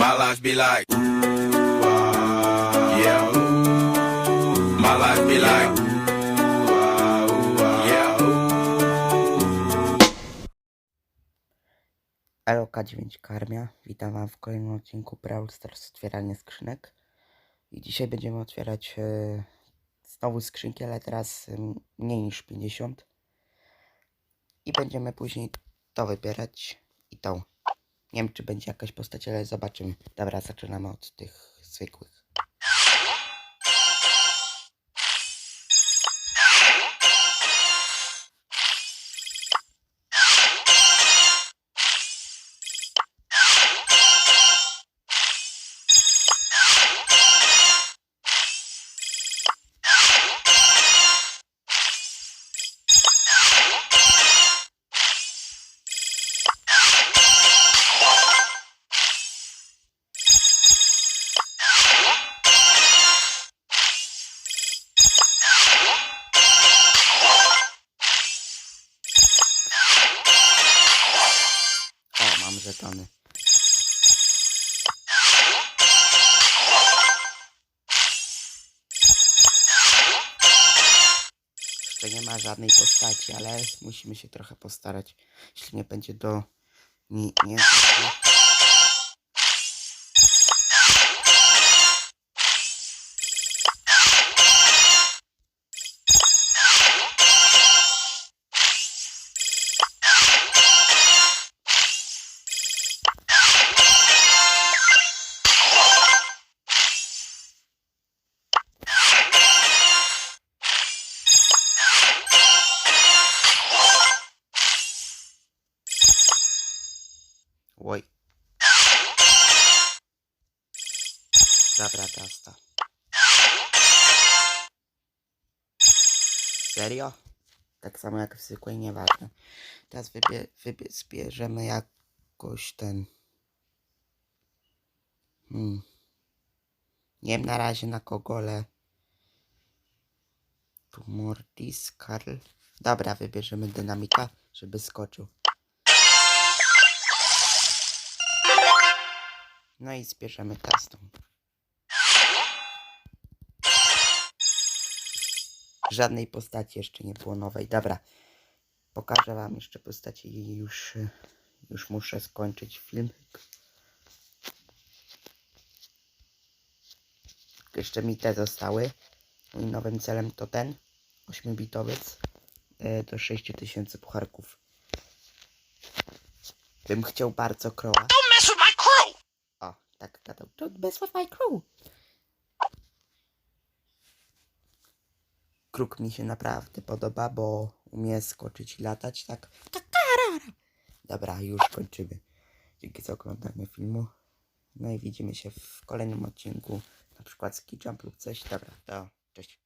My life be like, ooh, ah, yeah, ooh. My life be like, ooh, ah, ooh, ah, yeah, ooh. Eloka 9 Karmia. Witam Wam w kolejnym odcinku Brawl Stars Otwieranie skrzynek. I dzisiaj będziemy otwierać e, znowu skrzynki, ale teraz e, mniej niż 50. I będziemy później to wybierać i tą. Nie wiem czy będzie jakaś postać, ale zobaczymy. Dobra, zaczynamy od tych zwykłych. O, mam żetony. Jeszcze nie ma żadnej postaci, ale musimy się trochę postarać. Jeśli nie będzie do... Nie, nie, nie. Oj. Dobra, teraz to. Serio? Tak samo jak w zwykłej, nieważne. Teraz wybie, wybie, jakoś ten... Hmm. Nie wiem na razie na kogo, ale... Tu Mortis, Karl. Dobra, wybierzemy dynamika, żeby skoczył. No i zbierzemy custom. Żadnej postaci jeszcze nie było nowej. Dobra. Pokażę wam jeszcze postaci i już, już muszę skończyć film. Jeszcze mi te zostały. Moim nowym celem to ten. 8-bitowiec. y, Do 6000 pucharków. Bym chciał bardzo kroła. Tak gadał. Mess with my crew. Kruk mi się naprawdę podoba, bo umie skoczyć i latać tak. Dobra, już kończymy. Dzięki za oglądanie filmu. No i widzimy się w kolejnym odcinku. Na przykład ski jump lub coś. Dobra, to cześć.